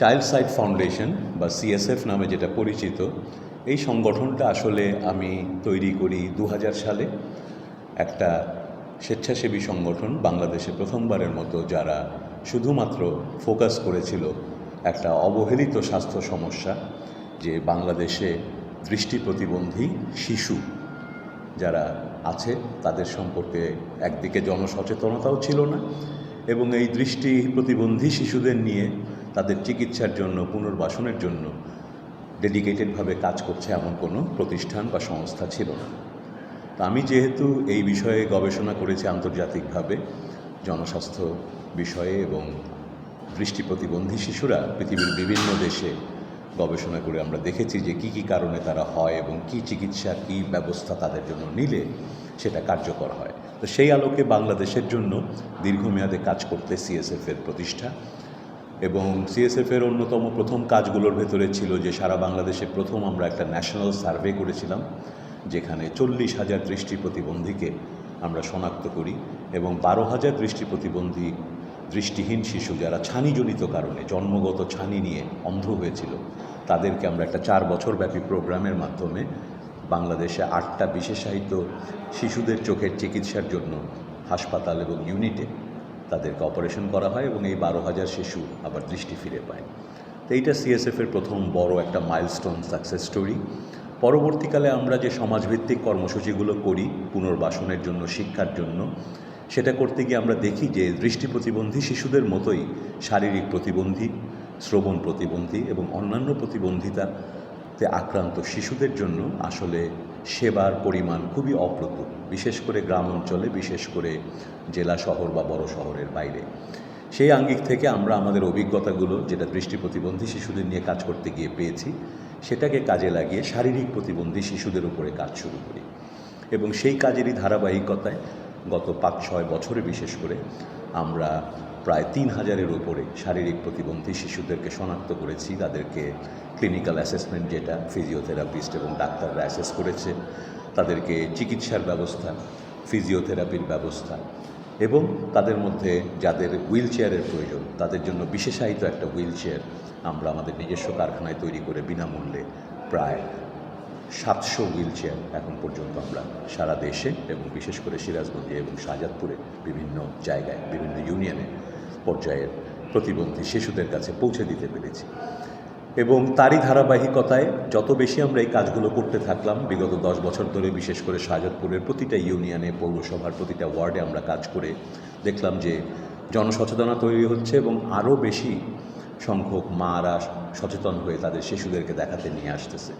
Child sight foundation বা CSF নামে যেটা পরিচিত, এই সংগঠনটা আসলে আমি তৈরি করি দু হাজার সালে। একটা স্বেচ্ছাসেবী সংগঠন বাংলাদেশে প্রথমবারের মতো যারা শুধুমাত্র ফোকাস করেছিল একটা অবহেলিত স্বাস্থ্য সমস্যা, যে বাংলাদেশে দৃষ্টি প্রতিবন্ধী শিশু যারা আছে, তাদের সম্পর্কে একদিকে জনসচেতনতাও ছিল না, এবং এই দৃষ্টি প্রতিবন্ধী শিশুদের নিয়ে তাদের চিকিৎসার জন্য, পুনর্বাসনের জন্য ডেডিকেটেডভাবে কাজ করছে এমন কোনো প্রতিষ্ঠান বা সংস্থা ছিল না। তা আমি যেহেতু এই বিষয়ে গবেষণা করেছি আন্তর্জাতিকভাবে, জনস্বাস্থ্য বিষয়ে এবং দৃষ্টি প্রতিবন্ধী শিশুরা পৃথিবীর বিভিন্ন দেশে গবেষণা করে আমরা দেখেছি যে কি কি কারণে তারা হয় এবং কি চিকিৎসা, কি ব্যবস্থা তাদের জন্য নিলে সেটা কার্যকর হয়। তো সেই আলোকে বাংলাদেশের জন্য দীর্ঘমেয়াদে কাজ করতে সিএসএফের প্রতিষ্ঠা এবং সিএসএফের অন্যতম প্রথম কাজগুলোর ভেতরে ছিল যে সারা বাংলাদেশে প্রথম আমরা একটা ন্যাশনাল সার্ভে করেছিলাম, যেখানে চল্লিশ হাজার দৃষ্টি প্রতিবন্ধীকে আমরা শনাক্ত করি এবং বারো হাজার দৃষ্টি প্রতিবন্ধী, দৃষ্টিহীন শিশু যারা ছানিজনিত কারণে, জন্মগত ছানি নিয়ে অন্ধ হয়েছিল, তাদেরকে আমরা একটা চার বছর ব্যাপী প্রোগ্রামের মাধ্যমে বাংলাদেশে আটটা বিশেষায়িত শিশুদের চোখের চিকিৎসার জন্য হাসপাতাল এবং ইউনিটে তাদেরকে অপারেশন করা হয় এবং এই বারো হাজার শিশু আবার দৃষ্টি ফিরে পায়। তো এইটা সিএসএফের প্রথম বড় একটা মাইলস্টোন সাকসেস স্টোরি পরবর্তীকালে আমরা যে সমাজভিত্তিক কর্মসূচিগুলো করি পুনর্বাসনের জন্য, শিক্ষার জন্য, সেটা করতে গিয়ে আমরা দেখি যে দৃষ্টি প্রতিবন্ধী শিশুদের মতোই শারীরিক প্রতিবন্ধী, শ্রবণ প্রতিবন্ধী এবং অন্যান্য প্রতিবন্ধিতাতে আক্রান্ত শিশুদের জন্য আসলে সেবার পরিমাণ খুবই অপ্রতুল, বিশেষ করে গ্রাম অঞ্চলে বিশেষ করে জেলা শহর বা বড় শহরের বাইরে। সেই আঙ্গিক থেকে আমরা আমাদের অভিজ্ঞতাগুলো, যেটা দৃষ্টি প্রতিবন্ধী শিশুদের নিয়ে কাজ করতে গিয়ে পেয়েছি, সেটাকে কাজে লাগিয়ে শারীরিক প্রতিবন্ধী শিশুদের উপরে কাজ শুরু করি। এবং সেই কাজেরই ধারাবাহিকতায় গত পাঁচ ছয় বছরে বিশেষ করে আমরা প্রায় তিন হাজারের উপরে শারীরিক প্রতিবন্ধী শিশুদেরকে শনাক্ত করেছি। তাদেরকে ক্লিনিক্যাল অ্যাসেসমেন্ট যেটা ফিজিওথেরাপিস্ট এবং ডাক্তাররা অ্যাসেস করেছে। তাদেরকে চিকিৎসার ব্যবস্থা ফিজিওথেরাপির ব্যবস্থা এবং তাদের মধ্যে যাদের হুইল চেয়ারের প্রয়োজন, তাদের জন্য বিশেষায়িত একটা হুইল চেয়ার আমরা আমাদের নিজস্ব কারখানায় তৈরি করে বিনামূল্যে প্রায় সাতশো হুইল চেয়ার এখন পর্যন্ত আমরা সারা দেশে এবং বিশেষ করে সিরাজগঞ্জে এবং শাহজাদপুরে বিভিন্ন জায়গায়, বিভিন্ন ইউনিয়নে পর্যায়ের প্রতিবন্ধী শিশুদের কাছে পৌঁছে দিতে পেরেছি। এবং তারই ধারাবাহিকতায় যত বেশি আমরা এই কাজগুলো করতে থাকলাম, বিগত দশ বছর ধরে বিশেষ করে শাহজাদপুরের প্রতিটা ইউনিয়নে, পৌরসভার প্রতিটা ওয়ার্ডে আমরা কাজ করে দেখলাম যে জনসচেতনতা তৈরি হচ্ছে এবং আরও বেশি সংখ্যক মারা সচেতন হয়ে তাদের শিশুদেরকে দেখাতে নিয়ে আসতেছে।